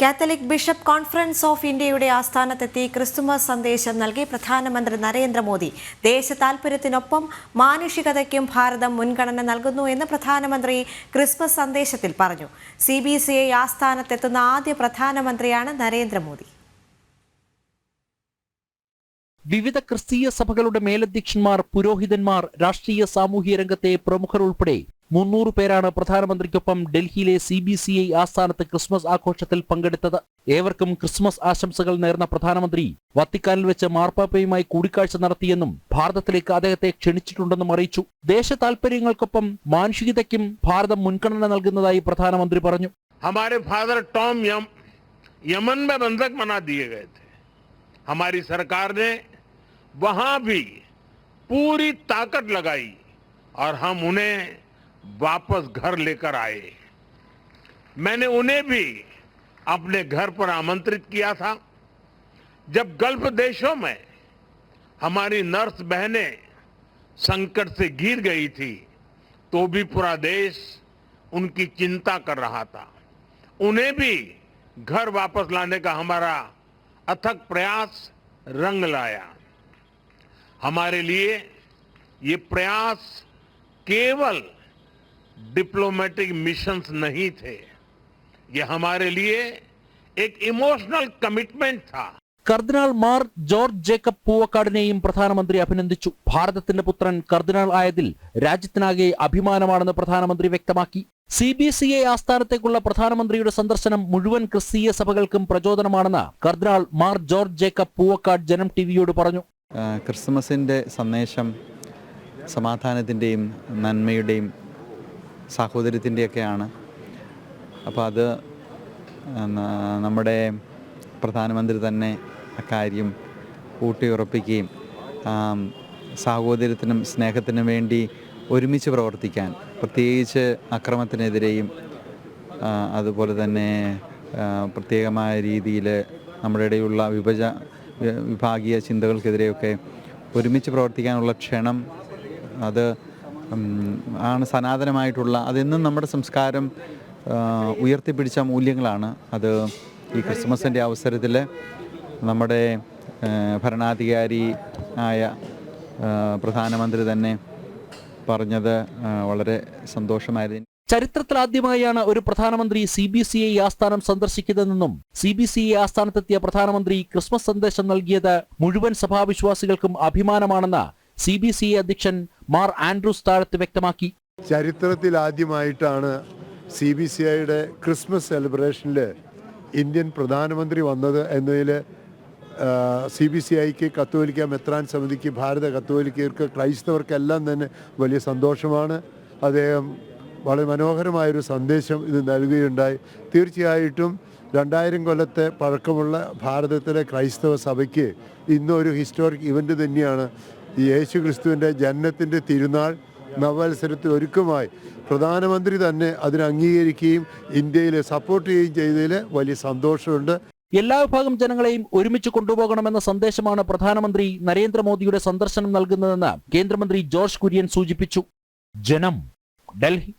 Catholic bishop conference of ഇന്ത്യയുടെ ആസ്ഥാനത്തെത്തി Christmas സന്ദേശം നൽകി പ്രധാനമന്ത്രി നരേന്ദ്രമോദി. ദേശ താൽപര്യത്തിനൊപ്പം മാനുഷികതയ്ക്കും ഭാരതം മുൻഗണന നൽകുന്നു എന്ന് പ്രധാനമന്ത്രി ക്രിസ്മസ് സന്ദേശത്തിൽ പറഞ്ഞു. സി ബി സി ഐ ആസ്ഥാനത്തെത്തുന്ന ആദ്യ പ്രധാനമന്ത്രിയാണ് നരേന്ദ്രമോദി. വിവിധ ക്രിസ്തീയ സഭകളുടെ മേലധ്യക്ഷന്മാർ പുരോഹിതന്മാർ രാഷ്ട്രീയ സാമൂഹ്യ രംഗത്തെ പ്രമുഖർ ഉൾപ്പെടെ മുന്നൂറ് പേരാണ് പ്രധാനമന്ത്രിക്കൊപ്പം ഡൽഹിയിലെ സി ബി സി ഐ ആസ്ഥാനത്ത് ക്രിസ്മസ് ആഘോഷത്തിൽ പങ്കെടുത്തത് ഏവർക്കും ക്രിസ്മസ് ആശംസകൾ നേർന്ന പ്രധാനമന്ത്രി വത്തിക്കാനിൽ വെച്ച് മാർപ്പാപ്പയുമായി കൂടിക്കാഴ്ച നടത്തിയെന്നും ഭാരതത്തിലേക്ക് അദ്ദേഹത്തെ ക്ഷണിച്ചിട്ടുണ്ടെന്നും അറിയിച്ചു ദേശ താൽപര്യങ്ങൾക്കൊപ്പം മാനുഷികതയ്ക്കും ഭാരതം മുൻഗണന നൽകുന്നതായി പ്രധാനമന്ത്രി പറഞ്ഞു हमारे फादर टॉम यम यमन में बंधक बना दिए गए थे हमारी सरकार ने वहां भी पूरी ताकत लगाई और हम उन्हें वापस घर लेकर आए। मैंने उन्हें भी अपने घर पर आमंत्रित किया था। जब गल्फ देशों में हमारी नर्स बहनें संकट से घिर गई थी तो भी पूरा देश उनकी चिंता कर रहा था। उन्हें भी घर वापस लाने का हमारा अथक प्रयास रंग लाया। हमारे लिए ये प्रयास केवल डिप्लोमेटिक मिशंस नहीं थे ये हमारे लिए एक इमोशनल कमिटमेंट था കർദിനാൾ മാർ ജോർജ് ജേക്കബ് പൂവക്കാടിനെയും പ്രധാനമന്ത്രി അഭിനന്ദിച്ചു ഭാരതത്തിന്റെ പുത്രൻ കർദിനാൾ ആയതിൽ രാജ്യത്തിനാകെ അഭിമാനമാണെന്ന് പ്രധാനമന്ത്രി വ്യക്തമാക്കി സി ബി സി ഐ ആസ്ഥാനത്തേക്കുള്ള പ്രധാനമന്ത്രിയുടെ സന്ദർശനം മുഴുവൻ ക്രിസ്തീയ സഭകൾക്കും പ്രചോദനമാണെന്ന് കർദിനാൾ മാർ ജോർജ് ജേക്കബ് പൂവക്കാട് ജനം ടിവിയോട് പറഞ്ഞു ആ, ക്രിസ്മസിൻ്റെ സന്ദേശം സമാധാനത്തിൻ്റെയും നന്മയുടെയും സാഹോദര്യത്തിന്റെയൊക്കെയാണ് അപ്പോൾ അത് നമ്മുടെ പ്രധാനമന്ത്രി തന്നെ അക്കാര്യം ഊട്ടിയുറപ്പിക്കുകയും സാഹോദര്യത്തിനും സ്നേഹത്തിനും വേണ്ടി ഒരുമിച്ച് പ്രവർത്തിക്കാൻ പ്രത്യേകിച്ച് അക്രമത്തിനെതിരെയും അതുപോലെ തന്നെ പ്രത്യേകമായ രീതിയിൽ നമ്മുടെ ഇടയിലുള്ള വിഭജ വിഭാഗീയ ചിന്തകൾക്കെതിരെയൊക്കെ ഒരുമിച്ച് പ്രവർത്തിക്കാനുള്ള ക്ഷണം അത് ആണ് സനാതനമായിട്ടുള്ള അതെന്നും നമ്മുടെ സംസ്കാരം ഉയർത്തിപ്പിടിച്ച മൂല്യങ്ങളാണ്. അത് ഈ ക്രിസ്മസിന്റെ അവസരത്തിൽ നമ്മുടെ ഭരണാധികാരി ആയ പ്രധാനമന്ത്രി തന്നെ പറഞ്ഞത് വളരെ സന്തോഷമായിരുന്നു. ചരിത്രത്തിലാദ്യമായാണ് ഒരു പ്രധാനമന്ത്രി സി ബി സി ഐ ആസ്ഥാനം സന്ദർശിക്കുന്നതെന്നും സി ബി സി ഐ ആസ്ഥാനത്തെത്തിയ പ്രധാനമന്ത്രി ക്രിസ്മസ് സന്ദേശം നൽകിയത് മുഴുവൻ സഭാവിശ്വാസികൾക്കും അഭിമാനമാണെന്ന് സി ബി സി ഐ അധ്യക്ഷൻ മാർ ആൻഡ്രൂസ് താഴത്ത് വ്യക്തമാക്കി. ചരിത്രത്തിൽ ആദ്യമായിട്ടാണ് സി ബി സി ഐയുടെ ക്രിസ്മസ് സെലിബ്രേഷനിൽ ഇന്ത്യൻ പ്രധാനമന്ത്രി വന്നത് എന്നതിൽ സി ബി സി ഐക്ക് കത്തോലിക്ക മെത്രാൻ സമിതിക്ക് ഭാരത കത്തോലിക്കർക്ക് ക്രൈസ്തവർക്കെല്ലാം തന്നെ വലിയ സന്തോഷമാണ്. അദ്ദേഹം വളരെ മനോഹരമായൊരു സന്ദേശം ഇത് നൽകുകയുണ്ടായി. തീർച്ചയായിട്ടും രണ്ടായിരം കൊല്ലത്തെ പഴക്കമുള്ള ഭാരതത്തിലെ ക്രൈസ്തവ സഭയ്ക്ക് ഇന്നൊരു ഹിസ്റ്റോറിക് ഇവന്റ് തന്നെയാണ് ഈ യേശു ക്രിസ്തുവിന്റെ ജനനത്തിന്റെ തിരുനാൾ നവത്സരത്തിൽ ഒരുക്കമായി പ്രധാനമന്ത്രി തന്നെ അതിനെ അംഗീകരിക്കുകയും ഇന്ത്യയിൽ സപ്പോർട്ട് ചെയ്യുകയും ചെയ്തതിൽ വലിയ സന്തോഷമുണ്ട്. എല്ലാ വിഭാഗം ജനങ്ങളെയും ഒരുമിച്ച് കൊണ്ടുപോകണമെന്ന സന്ദേശമാണ് പ്രധാനമന്ത്രി നരേന്ദ്രമോദിയുടെ സന്ദർശനം നൽകുന്നതെന്ന് കേന്ദ്രമന്ത്രി ജോർജ് കുര്യൻ സൂചിപ്പിച്ചു. ജനം ഡൽഹി.